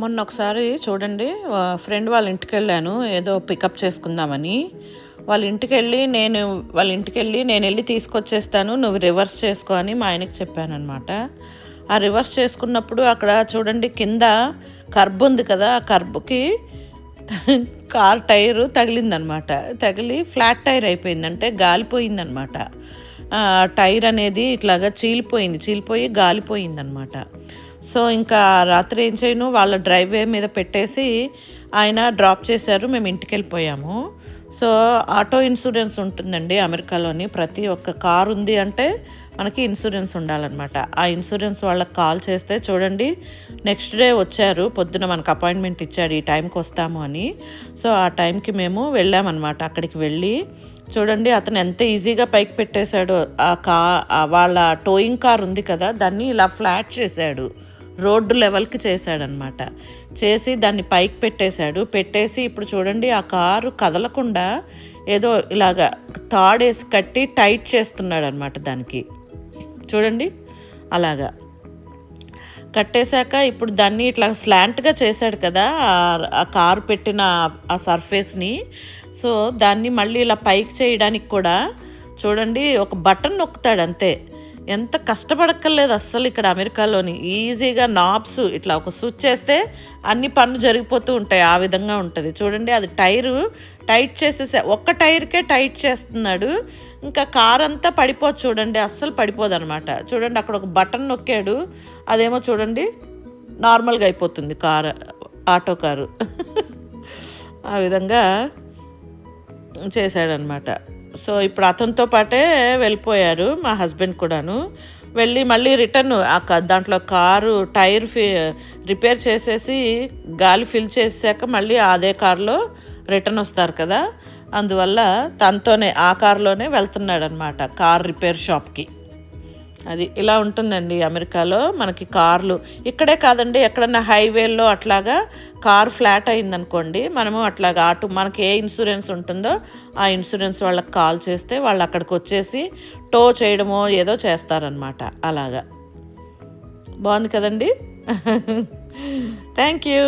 మొన్న ఒకసారి చూడండి ఫ్రెండ్ వాళ్ళ ఇంటికి వెళ్ళాను ఏదో పికప్ చేసుకుందామని. వాళ్ళ ఇంటికి వెళ్ళి నేను వాళ్ళ ఇంటికి వెళ్ళి నేను వెళ్ళి తీసుకొచ్చేస్తాను నువ్వు రివర్స్ చేసుకో అని మా ఆయనకి చెప్పాను అనమాట ఆ రివర్స్ చేసుకున్నప్పుడు అక్కడ చూడండి కింద కర్బ్ ఉంది కదా ఆ కర్బ్కి కార్ టైరు తగిలిందనమాట తగిలి ఫ్లాట్ టైర్ అయిపోయిందంటే గాలిపోయిందనమాట టైర్ అనేది ఇట్లాగా చీలిపోయింది చీలిపోయి గాలిపోయిందనమాట సో ఇంకా రాత్రి ఏం చేయను వాళ్ళ డ్రైవే మీద పెట్టేసి ఆయన డ్రాప్ చేశారు మేము ఇంటికి వెళ్ళిపోయాము సో ఆటో ఇన్సూరెన్స్ ఉంటుందండి అమెరికాలోని. ప్రతి ఒక్క కారు ఉంది అంటే మనకి ఇన్సూరెన్స్ ఉండాలన్నమాట. ఆ ఇన్సూరెన్స్ వాళ్ళకి కాల్ చేస్తే చూడండి నెక్స్ట్ డే వచ్చారు పొద్దున మనకు అపాయింట్మెంట్ ఇచ్చాడు ఈ టైంకి వస్తాము అని. సో ఆ టైంకి మేము వెళ్ళామన్నమాట అక్కడికి వెళ్ళి. చూడండి అతను ఎంత ఈజీగా పైకి పెట్టేశాడు. ఆ కా వాళ్ళ టోయింగ్ కార్ ఉంది కదా దాన్ని ఇలా ఫ్లాట్ చేశాడు. రోడ్డు లెవెల్కి చేశాడనమాట చేసి దాన్ని పైకి పెట్టేశాడు. పెట్టేసి ఇప్పుడు చూడండి ఆ కారు కదలకుండా ఏదో ఇలాగా తాడేసి కట్టి టైట్ చేస్తున్నాడు అనమాట దానికి. చూడండి అలాగా. కట్టేశాక ఇప్పుడు దాన్ని ఇట్లా స్లాంట్గా చేశాడు కదా ఆ- ఆ కారు పెట్టిన ఆ సర్ఫేస్ని. సో దాన్ని మళ్ళీ ఇలా పైకి చేయడానికి కూడా చూడండి ఒక బటన్ నొక్కుతాడు అంతే. ఎంత కష్టపడక్కర్లేదు అస్సలు ఇక్కడ అమెరికాలోని. ఈజీగా నాబ్స్ ఇట్లా ఒక స్విచ్ చేస్తే అన్ని పనులు జరిగిపోతూ ఉంటాయి ఆ విధంగా ఉంటుంది. చూడండి అది టైరు టైట్ చేసేసే ఒక్క టైర్కే టైట్ చేస్తున్నాడు. ఇంకా కార్ అంతా పడిపోదు చూడండి అస్సలు పడిపోదు అనమాట చూడండి అక్కడ ఒక బటన్ నొక్కాడు. అదేమో చూడండి నార్మల్గా అయిపోతుంది కార్ ఆటో కారు. ఆ విధంగా చేశాడనమాట. సో ఇప్పుడు అతనితో పాటే వెళ్ళిపోయారు మా హస్బెండ్ కూడాను. వెళ్ళి మళ్ళీ రిటర్న్ ఆ దాంట్లో కారు టైర్ ఫి రిపేర్ చేసేసి గాలి ఫిల్ చేసాక మళ్ళీ అదే కారులో రిటర్న్ వస్తారు కదా. అందువల్ల తనతోనే ఆ కారులోనే వెళ్తున్నాడు అనమాట కార్ రిపేర్ షాప్కి. అది ఇలా ఉంటుందండి అమెరికాలో మనకి కార్లు. ఇక్కడే కాదండి ఎక్కడన్నా హైవేల్లో అట్లాగా కార్ ఫ్లాట్ అయిందనుకోండి మనము అట్లాగా ఆటో మనకి ఏ ఇన్సూరెన్స్ ఉంటుందో ఆ ఇన్సూరెన్స్ వాళ్ళకి కాల్ చేస్తే వాళ్ళు అక్కడికి వచ్చేసి టో చేయడమో ఏదో చేస్తారనమాట అలాగా. బాగుంది కదండి? Thank you.